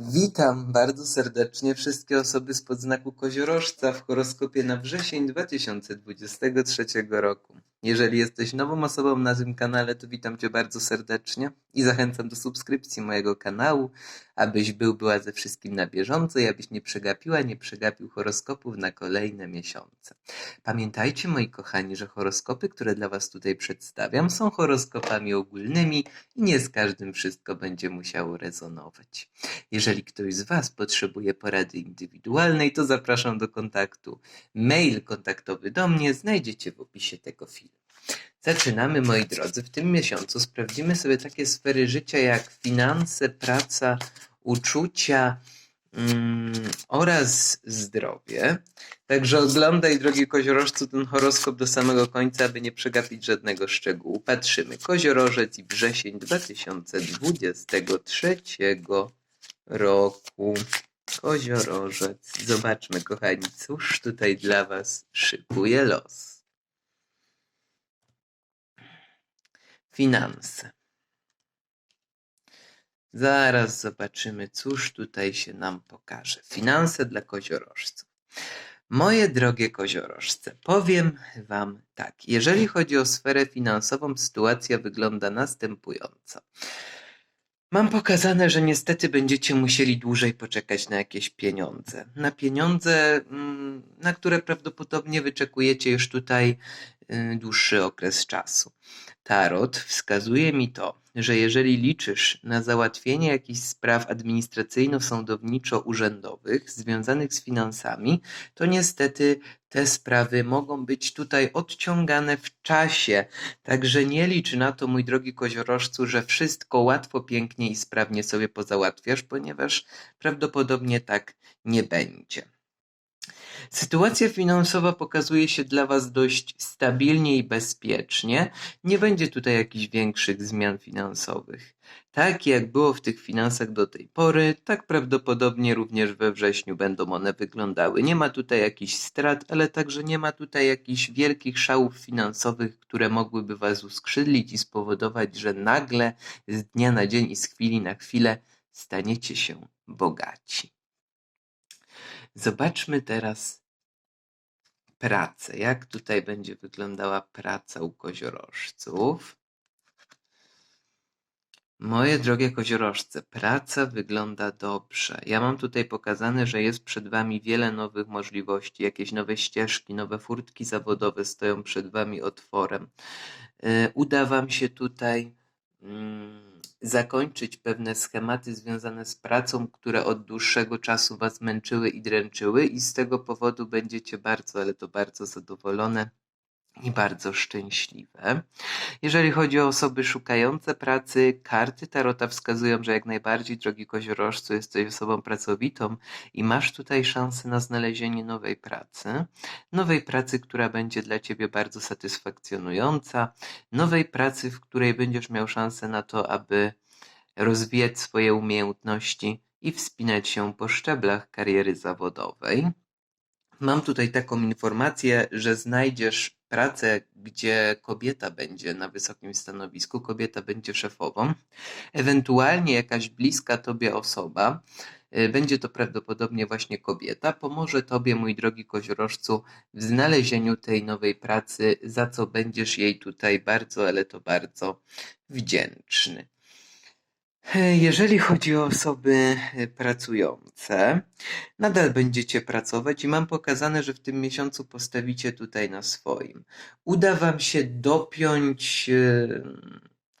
Witam bardzo serdecznie wszystkie osoby z podznaku koziorożca w horoskopie na wrzesień 2023 roku. Jeżeli jesteś nową osobą na tym kanale, to witam Cię bardzo serdecznie i zachęcam do subskrypcji mojego kanału, abyś był była ze wszystkim na bieżąco i abyś nie przegapiła, nie przegapił horoskopów na kolejne miesiące. Pamiętajcie, moi kochani, że horoskopy, które dla Was tutaj przedstawiam, są horoskopami ogólnymi i nie z każdym wszystko będzie musiało rezonować. Jeżeli ktoś z Was potrzebuje porady indywidualnej, to zapraszam do kontaktu. Mail kontaktowy do mnie znajdziecie w opisie tego filmu. Zaczynamy, moi drodzy. W tym miesiącu sprawdzimy sobie takie sfery życia jak finanse, praca, uczucia mm, oraz zdrowie. Także oglądaj, drogi koziorożcu, ten horoskop do samego końca, aby nie przegapić żadnego szczegółu. Patrzymy. Koziorożec i wrzesień 2023 roku. Koziorożec. Zobaczmy, kochani, cóż tutaj dla Was szykuje los. Finanse. Zaraz zobaczymy, cóż tutaj się nam pokaże. Finanse dla koziorożców. Moje drogie koziorożce, powiem Wam tak. Jeżeli chodzi o sferę finansową, sytuacja wygląda następująco. Mam pokazane, że niestety będziecie musieli dłużej poczekać na jakieś pieniądze. Na pieniądze, mm, na które prawdopodobnie wyczekujecie już tutaj dłuższy okres czasu. Tarot wskazuje mi to, że jeżeli liczysz na załatwienie jakichś spraw administracyjno-sądowniczo-urzędowych związanych z finansami, to niestety te sprawy mogą być tutaj odciągane w czasie. Także nie licz na to, mój drogi koziorożcu, że wszystko łatwo, pięknie i sprawnie sobie pozałatwiasz, ponieważ prawdopodobnie tak nie będzie. Sytuacja finansowa pokazuje się dla Was dość stabilnie i bezpiecznie. Nie będzie tutaj jakichś większych zmian finansowych. Tak jak było w tych finansach do tej pory, tak prawdopodobnie również we wrześniu będą one wyglądały. Nie ma tutaj jakichś strat, ale także nie ma tutaj jakichś wielkich szałów finansowych, które mogłyby Was uskrzydlić i spowodować, że nagle z dnia na dzień i z chwili na chwilę staniecie się bogaci. Zobaczmy teraz pracę. Jak tutaj będzie wyglądała praca u koziorożców? Moje drogie koziorożce, praca wygląda dobrze. Ja mam tutaj pokazane, że jest przed Wami wiele nowych możliwości, jakieś nowe ścieżki, nowe furtki zawodowe stoją przed Wami otworem. Yy, Uda Wam się tutaj mm, zakończyć pewne schematy związane z pracą, które od dłuższego czasu Was męczyły i dręczyły, i z tego powodu będziecie bardzo, ale to bardzo zadowolone i bardzo szczęśliwe. Jeżeli chodzi o osoby szukające pracy, karty Tarota wskazują, że jak najbardziej, drogi koziorożcu, jesteś osobą pracowitą i masz tutaj szansę na znalezienie nowej pracy. Nowej pracy, która będzie dla Ciebie bardzo satysfakcjonująca. Nowej pracy, w której będziesz miał szansę na to, aby rozwijać swoje umiejętności i wspinać się po szczeblach kariery zawodowej. Mam tutaj taką informację, że znajdziesz pracę, gdzie kobieta będzie na wysokim stanowisku, kobieta będzie szefową, ewentualnie jakaś bliska tobie osoba, y, będzie to prawdopodobnie właśnie kobieta, pomoże tobie, mój drogi koziorożcu, w znalezieniu tej nowej pracy, za co będziesz jej tutaj bardzo, ale to bardzo wdzięczny. Jeżeli chodzi o osoby e, pracujące, nadal będziecie pracować i mam pokazane, że w tym miesiącu postawicie tutaj na swoim. Uda Wam się dopiąć e,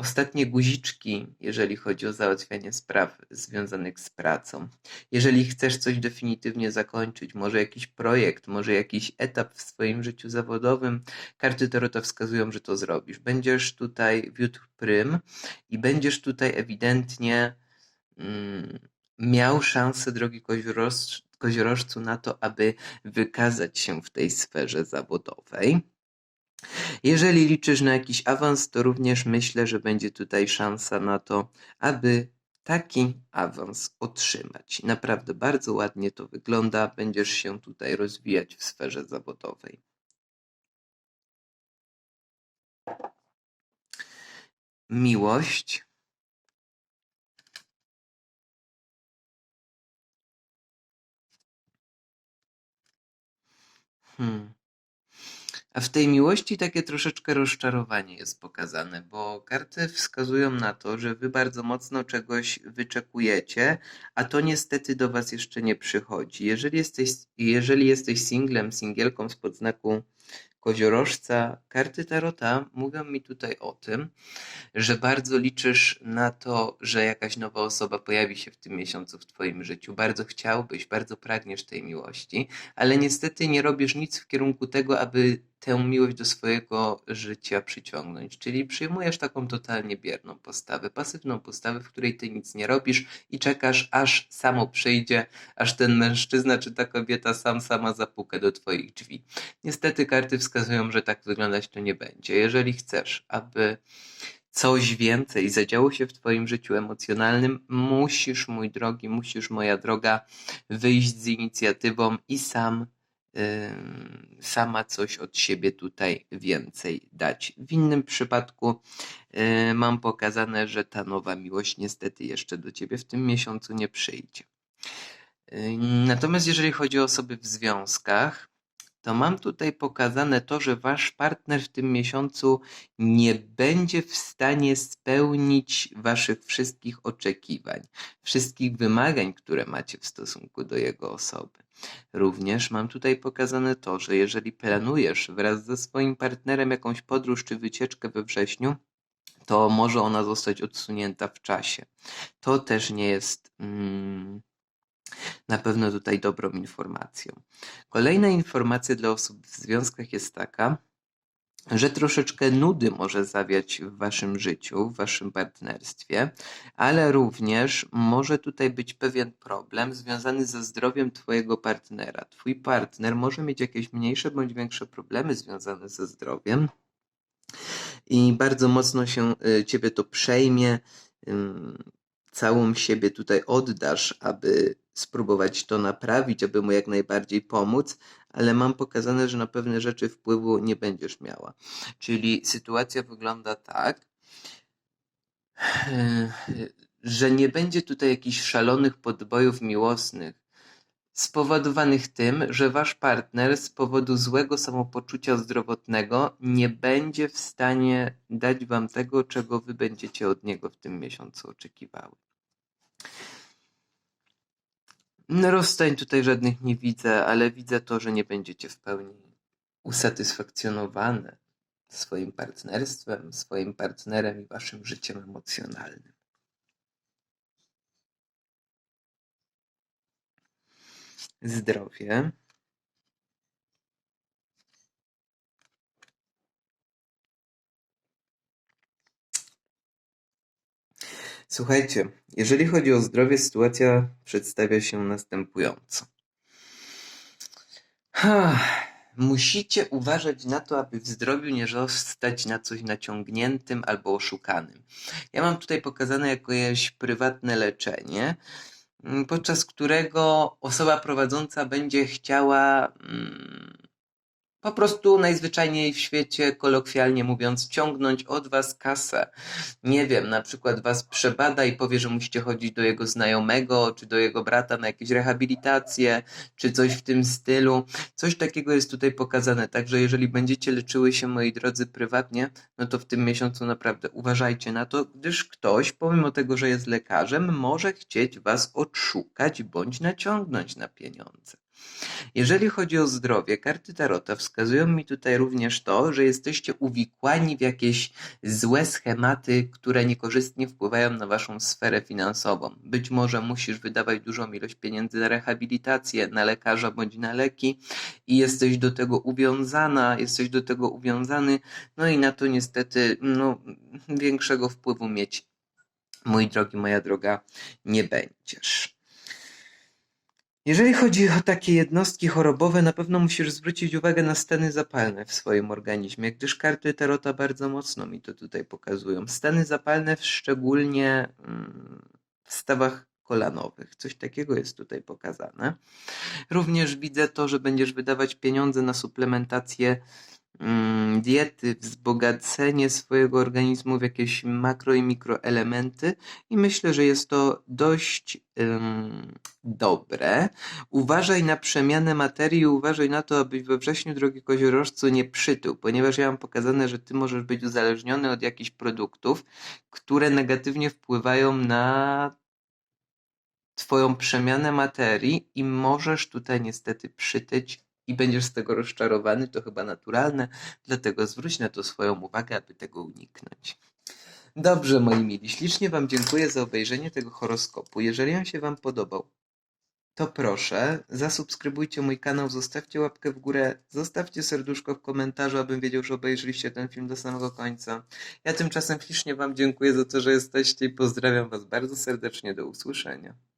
ostatnie guziczki, jeżeli chodzi o załatwianie spraw związanych z pracą. Jeżeli chcesz coś definitywnie zakończyć, może jakiś projekt, może jakiś etap w swoim życiu zawodowym, karty Tarota wskazują, że to zrobisz. Będziesz tutaj wiódł prym i będziesz tutaj ewidentnie mm, miał szansę, drogi kozioroż, koziorożcu, na to, aby wykazać się w tej sferze zawodowej. Jeżeli liczysz na jakiś awans, to również myślę, że będzie tutaj szansa na to, aby taki awans otrzymać. Naprawdę bardzo ładnie to wygląda, będziesz się tutaj rozwijać w sferze zawodowej. Miłość. Hmm. A w tej miłości takie troszeczkę rozczarowanie jest pokazane, bo karty wskazują na to, że wy bardzo mocno czegoś wyczekujecie, a to niestety do was jeszcze nie przychodzi. Jeżeli jesteś, jeżeli jesteś singlem, singielką z podznaku koziorożca, karty Tarota mówią mi tutaj o tym, że bardzo liczysz na to, że jakaś nowa osoba pojawi się w tym miesiącu w Twoim życiu. Bardzo chciałbyś, bardzo pragniesz tej miłości, ale niestety nie robisz nic w kierunku tego, aby tę miłość do swojego życia przyciągnąć. Czyli przyjmujesz taką totalnie bierną postawę, pasywną postawę, w której ty nic nie robisz i czekasz, aż samo przyjdzie, aż ten mężczyzna czy ta kobieta sam sama zapuka do Twoich drzwi. Niestety karty wskazują, że tak wyglądać to nie będzie. Jeżeli chcesz, aby coś więcej zadziało się w Twoim życiu emocjonalnym, musisz, mój drogi, musisz, moja droga, wyjść z inicjatywą i sam, sama coś od siebie tutaj więcej dać. W innym przypadku yy, mam pokazane, że ta nowa miłość niestety jeszcze do Ciebie w tym miesiącu nie przyjdzie. Yy, Natomiast jeżeli chodzi o osoby w związkach, to mam tutaj pokazane to, że wasz partner w tym miesiącu nie będzie w stanie spełnić waszych wszystkich oczekiwań, wszystkich wymagań, które macie w stosunku do jego osoby. Również mam tutaj pokazane to, że jeżeli planujesz wraz ze swoim partnerem jakąś podróż czy wycieczkę we wrześniu, to może ona zostać odsunięta w czasie. To też nie jest. Mm, na pewno tutaj dobrą informacją. Kolejna informacja dla osób w związkach jest taka, że troszeczkę nudy może zawiać w waszym życiu, w waszym partnerstwie, ale również może tutaj być pewien problem związany ze zdrowiem twojego partnera. Twój partner może mieć jakieś mniejsze bądź większe problemy związane ze zdrowiem i bardzo mocno się y, ciebie to przejmie. Całą siebie tutaj oddasz, aby spróbować to naprawić, aby mu jak najbardziej pomóc, ale mam pokazane, że na pewne rzeczy wpływu nie będziesz miała. Czyli sytuacja wygląda tak, że nie będzie tutaj jakichś szalonych podbojów miłosnych spowodowanych tym, że wasz partner z powodu złego samopoczucia zdrowotnego nie będzie w stanie dać wam tego, czego wy będziecie od niego w tym miesiącu oczekiwały. No rozstań tutaj żadnych nie widzę, ale widzę to, że nie będziecie w pełni usatysfakcjonowane swoim partnerstwem, swoim partnerem i waszym życiem emocjonalnym. Zdrowie. Słuchajcie, jeżeli chodzi o zdrowie, sytuacja przedstawia się następująco. Musicie uważać na to, aby w zdrowiu nie zostać na coś naciągniętym albo oszukanym. Ja mam tutaj pokazane jakieś prywatne leczenie, mm, podczas którego osoba prowadząca będzie chciała mm, po prostu najzwyczajniej w świecie, kolokwialnie mówiąc, ciągnąć od was kasę. Nie wiem, na przykład was przebada i powie, że musicie chodzić do jego znajomego, czy do jego brata na jakieś rehabilitacje, czy coś w tym stylu. Coś takiego jest tutaj pokazane. Także jeżeli będziecie leczyły się, moi drodzy, prywatnie, no to w tym miesiącu naprawdę uważajcie na to, gdyż ktoś, pomimo tego, że jest lekarzem, może chcieć was odszukać bądź naciągnąć na pieniądze. Jeżeli chodzi o zdrowie, karty Tarota wskazują mi tutaj również to, że jesteście uwikłani w jakieś złe schematy, które niekorzystnie wpływają na waszą sferę finansową. Być może musisz wydawać dużą ilość pieniędzy na rehabilitację, na lekarza bądź na leki i jesteś do tego uwiązana, jesteś do tego uwiązany, no i na to niestety no, większego wpływu mieć, mój drogi, moja droga, nie będziesz. Jeżeli chodzi o takie jednostki chorobowe, na pewno musisz zwrócić uwagę na stany zapalne w swoim organizmie, gdyż karty Tarota bardzo mocno mi to tutaj pokazują. Stany zapalne szczególnie mm, w stawach kolanowych. Coś takiego jest tutaj pokazane. Również widzę to, że będziesz wydawać pieniądze na suplementację diety, wzbogacenie swojego organizmu w jakieś makro i mikroelementy i myślę, że jest to dość dobre. Uważaj na przemianę materii, uważaj na to, abyś we wrześniu, drogi koziorożcu, nie przytył, ponieważ ja mam pokazane, że ty możesz być uzależniony od jakichś produktów, które negatywnie wpływają na twoją przemianę materii i możesz tutaj niestety przytyć i będziesz z tego rozczarowany, to chyba naturalne, dlatego zwróć na to swoją uwagę, aby tego uniknąć. Dobrze, moi mili, ślicznie Wam dziękuję za obejrzenie tego horoskopu. Jeżeli on się Wam podobał, to proszę, zasubskrybujcie mój kanał, zostawcie łapkę w górę, zostawcie serduszko w komentarzu, abym wiedział, że obejrzeliście ten film do samego końca. Ja tymczasem ślicznie Wam dziękuję za to, że jesteście i pozdrawiam Was bardzo serdecznie. Do usłyszenia.